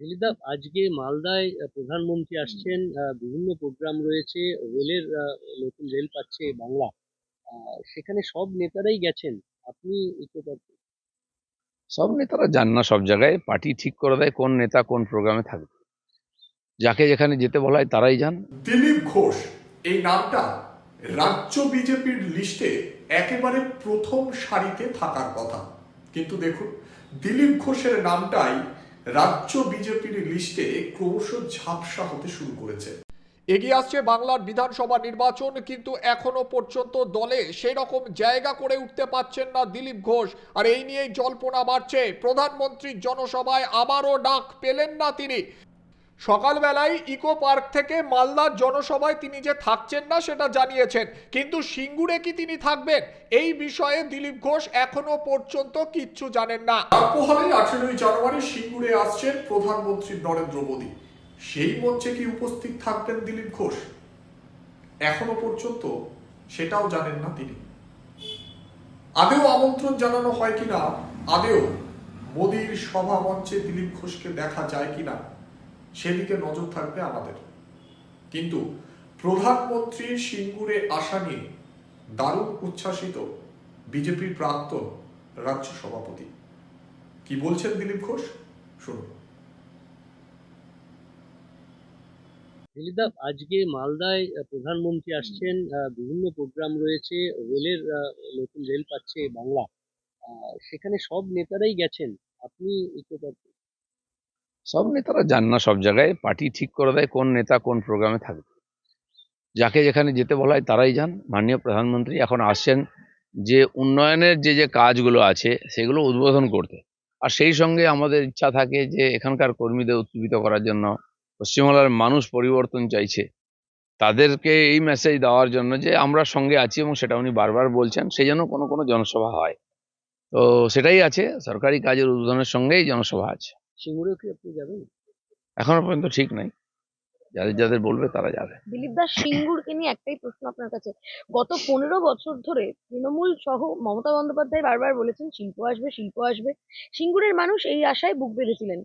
দিলীপদা আজকে মালদায় প্রধানমন্ত্রী আসছেন বিভিন্ন প্রোগ্রাম রয়েছে রেলের আহ, নতুন রেল পাচ্ছে বাংলা। সেখানে সব নেতারাই গেছেন। আপনি সব নেতারা যান না সব জায়গায় পার্টি ঠিক করে দেয় কোন নেতা কোন প্রোগ্রামে থাকবে। যাকে যেখানে যেতে বলা হয় তারাই যান। দিলীপ ঘোষ এই নামটা রাজ্য বিজেপির লিস্টে একেবারে প্রথম সারিতে থাকার কথা। কিন্তু দেখুন দিলীপ ঘোষের নামটাই রাজ্য বিজেপির লিস্টে ক্রমশ ঝাপসা হতে শুরু করেছে। এগিয়ে আসছে বাংলার বিধানসভা নির্বাচন, কিন্তু এখনও পর্যন্ত দলে সেই রকম জায়গা করে উঠতে পারছেন না দিলীপ ঘোষ। আর এই নিয়েই জল্পনা বাড়ছে। প্রধানমন্ত্রীর জনসভায় আবারও ডাক পেলেন না তিনি। সকালবেলায় ইকো পার্ক থেকে মালদার জনসভায় তিনি যে থাকছেন না, সেটা জানিয়েছেন। কিন্তু সিঙ্গুরে কি তিনি থাকবেন? এই বিষয়ে দিলীপ ঘোষ এখনও পর্যন্ত কিচ্ছু জানেন না। তারপরে আঠেরোই জানুয়ারি সিঙ্গুরে আসছেন প্রধানমন্ত্রী নরেন্দ্র মোদী। সেই মঞ্চে কি উপস্থিত থাকবেন দিলীপ ঘোষ? এখনও পর্যন্ত সেটাও জানেন না তিনি। আদেও আমন্ত্রণ জানানো হয় কিনা? আদেও মোদীর সভা মঞ্চে দিলীপ ঘোষকে দেখা যায় কিনা? সেদিকে নজর থাকবে আমাদের। কিন্তু প্রধানমন্ত্রীর সিঙ্গুরে আসা নিয়ে দারুণ উচ্ছ্বাসিত বিজেপির প্রাক্তন রাজ্য সভাপতি। কি বলছেন দিলীপ ঘোষ? শুনুন। আজকে মালদায় প্রধানমন্ত্রী আসছেন বিভিন্ন প্রোগ্রাম রয়েছে, রেলের নতুন রেল পাচ্ছে বাংলা। সেখানে সব নেতারাই গেছেন। আপনি সব নেতারা যান না সব জায়গায়, পার্টি ঠিক করে দেয় কোন নেতা কোন প্রোগ্রামে থাকবে। যাকে যেখানে যেতে বলা হয় তারাই যান। মাননীয় প্রধানমন্ত্রী এখন আসছেন যে উন্নয়নের যে যে কাজগুলো আছে সেগুলো উদ্বোধন করতে। আর সেই সঙ্গে আমাদের ইচ্ছা থাকে যে এখানকার কর্মীদের উজ্জীবিত করার জন্য পশ্চিমবাংলার মানুষ পরিবর্তন চাইছে। তাদেরকে এই মেসেজ দেওয়ার জন্য যে আমরা সঙ্গে আছি এবং সেটা উনি বারবার বলছেন সেই জন্য কোনো কোনো জনসভা হয়। তো সেটাই আছে। সরকারি কাজের উদ্বোধনের সঙ্গেই জনসভা আছে। সিঙ্গুরেও কি আপনি যাবেন? এখনও পর্যন্ত ঠিক নাই। যাদের যাদের বলবে তারা যাবে। দিলীপ দাস সিঙ্গুরকে নিয়ে একটাই প্রশ্ন আপনার কাছে। গত পনেরো বছর ধরে তৃণমূল সহ মমতা বন্দ্যোপাধ্যায় বারবার বলেছেন শিল্প আসবে শিল্প আসবে। সিঙ্গুরের মানুষ এই আশায় বুক বেঁধেছিলেন।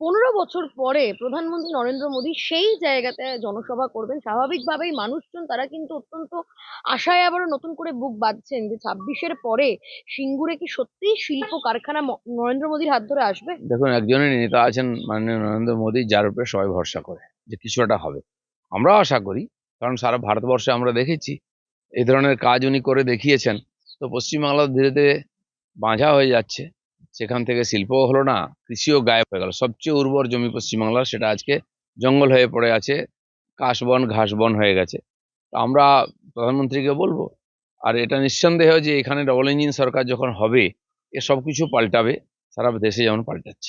পনেরো বছর পরে প্রধানমন্ত্রী নরেন্দ্র মোদী সেই জায়গাতে জনসভা করবেন। স্বাভাবিকভাবেই মানুষজন, তারা কিন্তু অত্যন্ত আশায় আবারও নতুন করে বুক বাঁধছেন যে ছাব্বিশের পরে সিঙ্গুরে কি সত্যিই শিল্প কারখানা নরেন্দ্র মোদীর হাত ধরে আসবে? দেখুন একজনের নেতা আছেন মাননীয় নরেন্দ্র মোদী, যার উপরে সবাই ভরসা করে যে কিছু একটা হবে। আমরাও আশা করি, কারণ সারা ভারতবর্ষে আমরা দেখেছি এই ধরনের কাজ উনি করে দেখিয়েছেন। তো পশ্চিমবাংলা ধীরে ধীরে বাঁঝা হয়ে যাচ্ছে। সেখান থেকে শিল্পও হলো না, কৃষিও গায়েব হয়ে গেল। সবচেয়ে উর্বর জমি পশ্চিমবাংলার সেটা আজকে জঙ্গল হয়ে পড়ে আছে, কাশবন, ঘাসবন হয়ে গেছে। তো আমরা প্রধানমন্ত্রীকে বলব, আর এটা নিঃসন্দেহ যে এখানে ডবল ইঞ্জিন সরকার যখন হবে, এ সব কিছু পাল্টাবে, সারা দেশে যেমন পাল্টাচ্ছে।